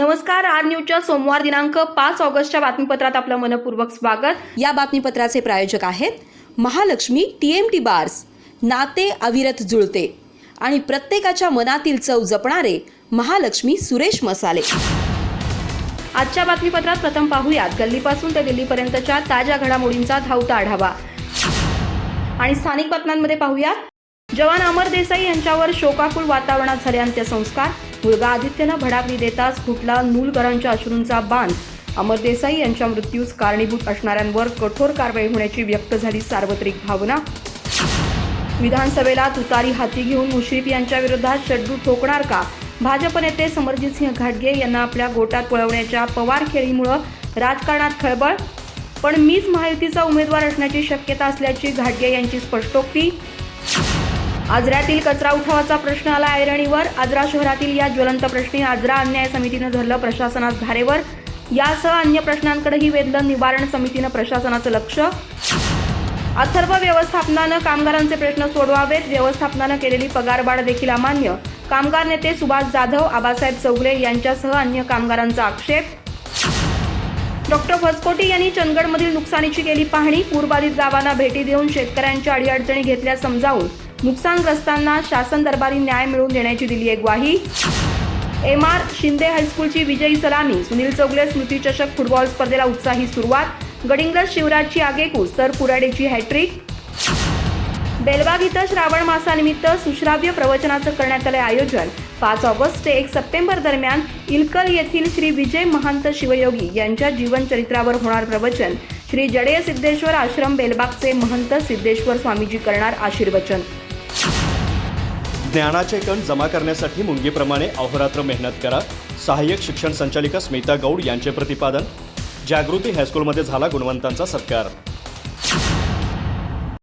नमस्कार आर न्यूजच्या सोमवार दिनांक पाच ऑगस्टच्या बातमीपत्रात आपलं मनपूर्वक स्वागत. या बातमीपत्राचे प्रायोजक आहेत Mahalakshmi T M T bars नाते अविरत जुळते आणि प्रत्येकाच्या मनातील चव जपणारे महालक्ष्मी सुरेश मसाले. आजच्या बातमीपत्रात प्रथम पाहूयात. गल्लीपासून ते दिल्लीपर्यंतच्या ताज्या घडामोडींचा धावता आढावा. आणि स्थानिक बातम्यांमध्ये पाहूयात. जवान अमर देसाई यांच्यावर शोकाकुल वातावरणात झाले अंत्यसंस्कार. मुलगा आदित्यनं भडाकली देताच फुटला नूलकरांच्या अश्रूंचा बांध. अमर देसाई यांच्या मृत्यूस कारणीभूत असणाऱ्यांवर कठोर कारवाई होण्याची व्यक्त झाली सार्वत्रिक भावना. विधानसभेला तुतारी हाती घेऊन मुश्रीफ यांच्या विरोधात शड्डू ठोकणार का? भाजप नेते समरजितसिंह घाटगे यांना आपल्या गोटात पळवण्याच्या पवार खेळीमुळं राजकारणात खळबळ? पण मीच महायुतीचा उमेदवार असण्याची शक्यता असल्याची घाटगे यांची स्पष्टोक्ती. आजऱ्यातील कचरा उठावाचा प्रश्न आला ऐरणीवर. आजरा शहरातील या ज्वलंत प्रश्नी आजरा अन्याय समितीनं धरलं प्रशासनास धारेवर यासह अन्य प्रश्नांकडेही वेधलं निवारण समितीनं प्रशासनाचं लक्ष. अथर्व व्यवस्थापनानं कामगारांचे प्रश्न सोडवावेत. व्यवस्थापनानं केलेली पगारवाढ देखील अमान्य. कामगार नेते सुभाष जाधव आबासाहेब चौगले यांच्यासह अन्य कामगारांचा आक्षेप. डॉक्टर फसकोटी यांनी चंदगडमधील नुकसानीची केली पाहणी. पूरबाधित गावांना भेटी देऊन शेतकऱ्यांच्या अडीअडचणी घेतल्या समजावून. नुकसानग्रस्तांना शासन दरबारी न्याय मिळवून देण्याची दिली आहे ग्वाही. एम आर शिंदे हायस्कूलची विजयी सलामी सुनील चौगले स्मृतीचषक फुटबॉल स्पर्धेला उत्साही सुरुवात गडिंग्लज शिवराजची आगेकूच तर कुराडेची हॅट्रिक. बेलबाग इथं श्रावण मासानिमित्त सुश्राव्य प्रवचनाचं करण्यात आलं आयोजन. पाच ऑगस्ट ते एक सप्टेंबर दरम्यान इलकल येथील श्री विजय महंत शिवयोगी यांच्या जीवनचरित्रावर होणार प्रवचन. श्री जडेय सिद्धेश्वर आश्रम बेलबागचे महंत सिद्धेश्वर स्वामीजी करणार आशीर्वचन. ज्ञानाचे कण जमा करण्यासाठी मुंगीप्रमाणे अहोरात्र मेहनत करा. सहाय्यक शिक्षण संचालिका स्मिता गौड यांचे प्रतिपादन. जागृती हायस्कूलमध्ये झाला गुणवंतांचा सत्कार.